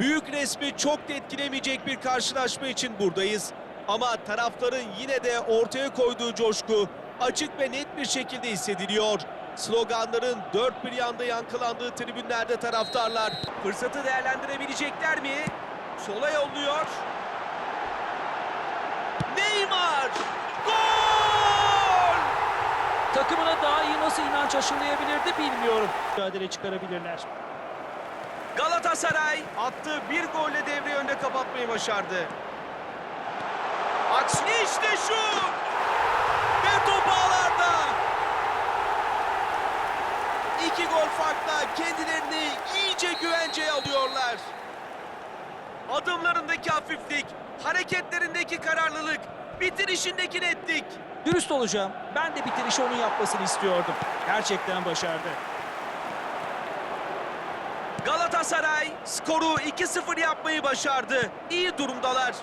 Büyük resmi çok da etkilemeyecek bir karşılaşma için buradayız. Ama taraftarın yine de ortaya koyduğu coşku açık ve net bir şekilde hissediliyor. Sloganların dört bir yanda yankılandığı tribünlerde taraftarlar fırsatı değerlendirebilecekler mi? Sola yolluyor. Neymar! Gol! Takımına daha iyi nasıl inanç aşılayabilirdi bilmiyorum. Mücadele çıkarabilirler. Galatasaray attığı bir golle devreyi önde kapatmayı başardı. Aks işte şu! Ve top ağlarda! İki gol farkla kendilerini iyice güvenceye alıyorlar. Adımlarındaki hafiflik, hareketlerindeki kararlılık, bitirişindeki netlik. Dürüst olacağım. Ben de bitirişi onun yapmasını istiyordum. Gerçekten başardı. Galatasaray skoru 2-0 yapmayı başardı. İyi durumdalar.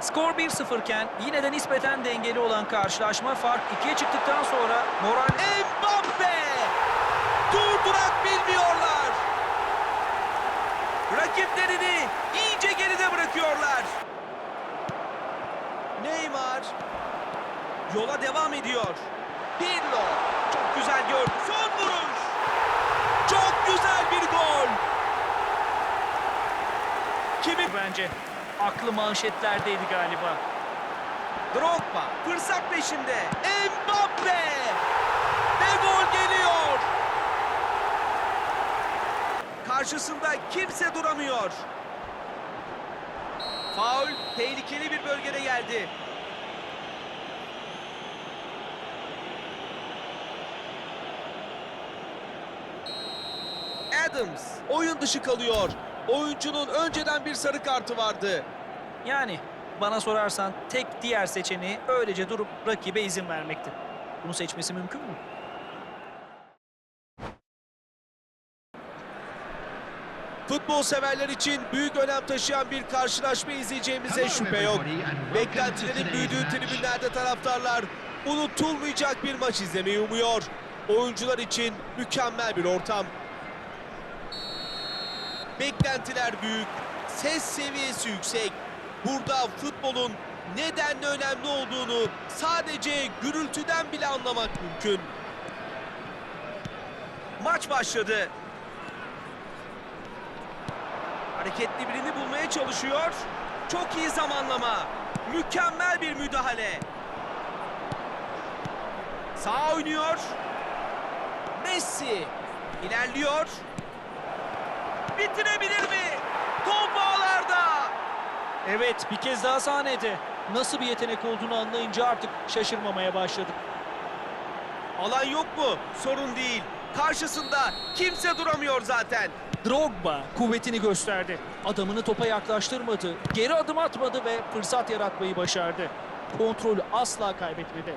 Skor 1-0 iken yine de nispeten dengeli olan karşılaşma fark 2'ye çıktıktan sonra moral Mbappe! Durdurak bilmiyorlar. Rakiplerini iyice geride bırakıyorlar. Neymar yola devam ediyor. Pirlo çok güzel gördü. Son vuruş. Güzel bir gol. Kimi bence. Aklı manşetlerdeydi galiba. Drogba fırsat peşinde. Mbappe! Ve gol geliyor. Karşısında kimse duramıyor. Faul tehlikeli bir bölgede geldi. Adams oyun dışı kalıyor. Oyuncunun önceden bir sarı kartı vardı. Yani bana sorarsan tek diğer seçeneği öylece durup rakibe izin vermekti. Bunu seçmesi mümkün mü? Futbol severler için büyük önem taşıyan bir karşılaşma izleyeceğimize şüphe yok. Beklentilerin büyüdüğü tribünlerde taraftarlar unutulmayacak bir maç izlemeyi umuyor. Oyuncular için mükemmel bir ortam. Beklentiler büyük, ses seviyesi yüksek. Burada futbolun nedenle önemli olduğunu sadece gürültüden bile anlamak mümkün. Maç başladı. Hareketli birini bulmaya çalışıyor. Çok iyi zamanlama. Mükemmel bir müdahale. Sağ oynuyor. Messi ilerliyor. Bitirebilir mi? Top ağlarda. Evet bir kez daha sahnede. Nasıl bir yetenek olduğunu anlayınca artık şaşırmamaya başladık. Alan yok mu? Sorun değil. Karşısında kimse duramıyor zaten. Drogba kuvvetini gösterdi. Adamını topa yaklaştırmadı. Geri adım atmadı ve fırsat yaratmayı başardı. Kontrolü asla kaybetmedi.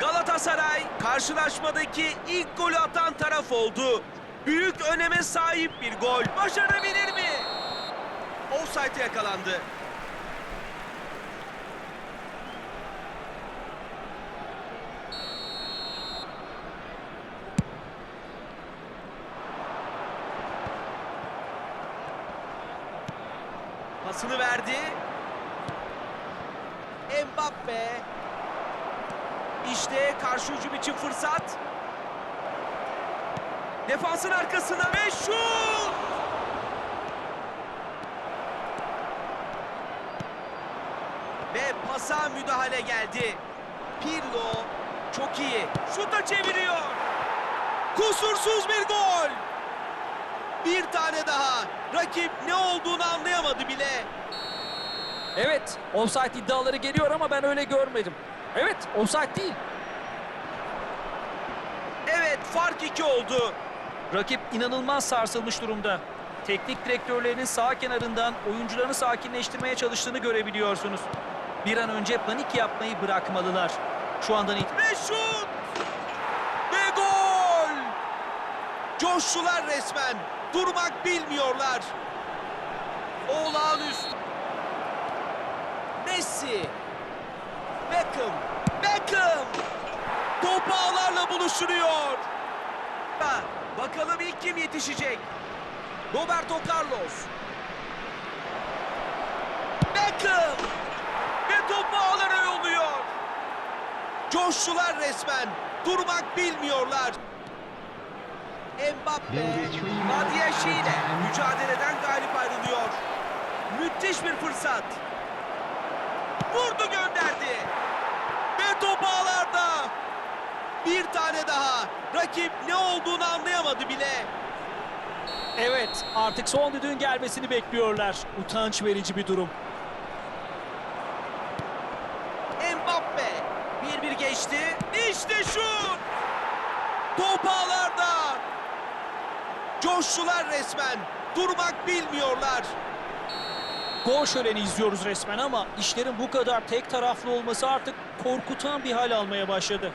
Galatasaray karşılaşmadaki ilk golü atan taraf oldu. Büyük öneme sahip bir gol. Başarabilir mi? Offside'e yakalandı. Pasını verdi. Mbappe. İşte karşı hücum için fırsat. Defansın arkasına ve şut! Ve pasa müdahale geldi. Pirlo çok iyi. Şuta çeviriyor. Kusursuz bir gol. Bir tane daha. Rakip ne olduğunu anlayamadı bile. Evet, offside iddiaları geliyor ama ben öyle görmedim. Evet, offside değil. Evet fark iki oldu. Rakip inanılmaz sarsılmış durumda. Teknik direktörlerinin sağ kenarından oyuncularını sakinleştirmeye çalıştığını görebiliyorsunuz. Bir an önce panik yapmayı bırakmalılar. Şu andan itibaren şut! Ve gol! Coştular resmen. Durmak bilmiyorlar. Olağanüstü. Messi. Beckham. Beckham. Top ağlarla buluşturuyor. Ha, Bakalım ilk kim yetişecek? Roberto Carlos. Beckham. Ve topu ağlara yolluyor. Coştular resmen. Durmak bilmiyorlar. Mbappe, Badiaşi ile mücadeleden galip ayrılıyor. Müthiş bir fırsat. Vurdu gönderdi. Ve top ağlarda. Bir tane daha. Rakip ne olduğunu anlayamadı bile. Evet, artık son düdüğün gelmesini bekliyorlar. Utanç verici bir durum. Mbappe. Bir bir geçti. İşte şut. Top ağlarda. Coştular resmen. Durmak bilmiyorlar. Gol şöleni izliyoruz resmen ama işlerin bu kadar tek taraflı olması artık korkutan bir hal almaya başladı.